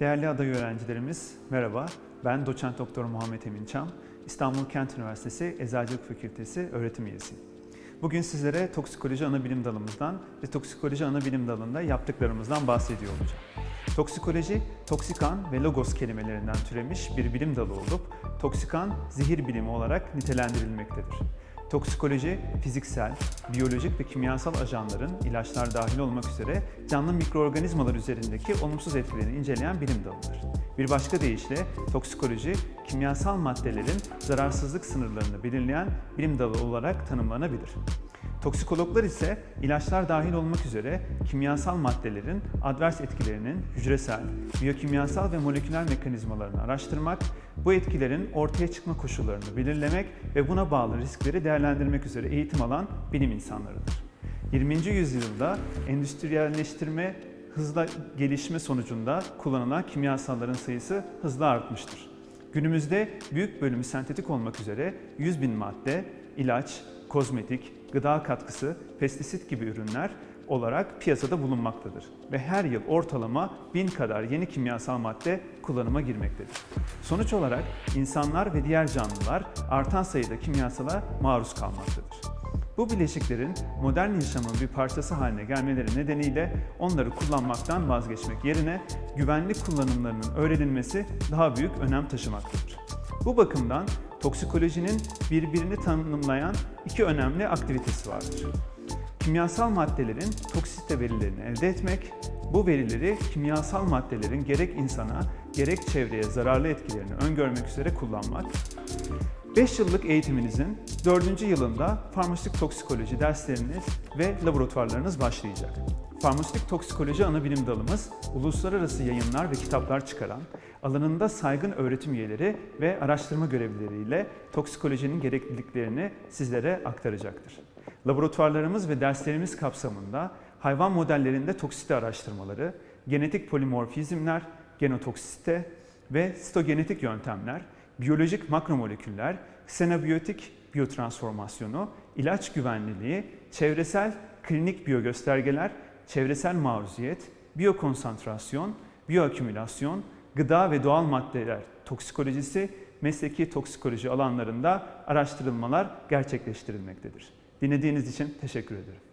Değerli aday öğrencilerimiz merhaba. Ben doçent doktor Muhammed Emin Çam. İstanbul Kent Üniversitesi Eczacılık Fakültesi öğretim üyesiyim. Bugün sizlere toksikoloji ana bilim dalımızdan ve toksikoloji ana bilim dalında yaptıklarımızdan bahsediyor olacağım. Toksikoloji, toksikan ve logos kelimelerinden türemiş bir bilim dalı olup toksikan zehir bilimi olarak nitelendirilmektedir. Toksikoloji, fiziksel, biyolojik ve kimyasal ajanların, ilaçlar dahil olmak üzere canlı mikroorganizmalar üzerindeki olumsuz etkilerini inceleyen bilim dalıdır. Bir başka deyişle toksikoloji, kimyasal maddelerin zararsızlık sınırlarını belirleyen bilim dalı olarak tanımlanabilir. Toksikologlar ise ilaçlar dahil olmak üzere kimyasal maddelerin advers etkilerinin hücresel, biyokimyasal ve moleküler mekanizmalarını araştırmak, bu etkilerin ortaya çıkma koşullarını belirlemek ve buna bağlı riskleri değerlendirmek üzere eğitim alan bilim insanlarıdır. 20. yüzyılda endüstriyelleştirme hızla gelişme sonucunda kullanılan kimyasalların sayısı hızla artmıştır. Günümüzde büyük bölümü sentetik olmak üzere 100 bin madde, ilaç, kozmetik, gıda katkısı, pestisit gibi ürünler olarak piyasada bulunmaktadır ve her yıl ortalama bin kadar yeni kimyasal madde kullanıma girmektedir. Sonuç olarak insanlar ve diğer canlılar artan sayıda kimyasala maruz kalmaktadır. Bu bileşiklerin modern yaşamın bir parçası haline gelmeleri nedeniyle onları kullanmaktan vazgeçmek yerine güvenli kullanımlarının öğrenilmesi daha büyük önem taşımaktadır. Bu bakımdan toksikolojinin birbirini tanımlayan iki önemli aktivitesi vardır. Kimyasal maddelerin toksite verilerini elde etmek, bu verileri kimyasal maddelerin gerek insana gerek çevreye zararlı etkilerini öngörmek üzere kullanmak 5 yıllık eğitiminizin 4. yılında farmasötik toksikoloji dersleriniz ve laboratuvarlarınız başlayacak. Farmasötik toksikoloji ana bilim dalımız uluslararası yayınlar ve kitaplar çıkaran, alanında saygın öğretim üyeleri ve araştırma görevlileriyle toksikolojinin gerekliliklerini sizlere aktaracaktır. Laboratuvarlarımız ve derslerimiz kapsamında hayvan modellerinde toksite araştırmaları, genetik polimorfizmler, genotoksite ve sitogenetik yöntemler, biyolojik makromoleküller, xenobiyotik biyotransformasyonu, ilaç güvenliliği, çevresel klinik biyogöstergeler, çevresel maruziyet, biyokonsantrasyon, biyoakümülasyon, gıda ve doğal maddeler toksikolojisi, mesleki toksikoloji alanlarında araştırılmalar gerçekleştirilmektedir. Dinlediğiniz için teşekkür ederim.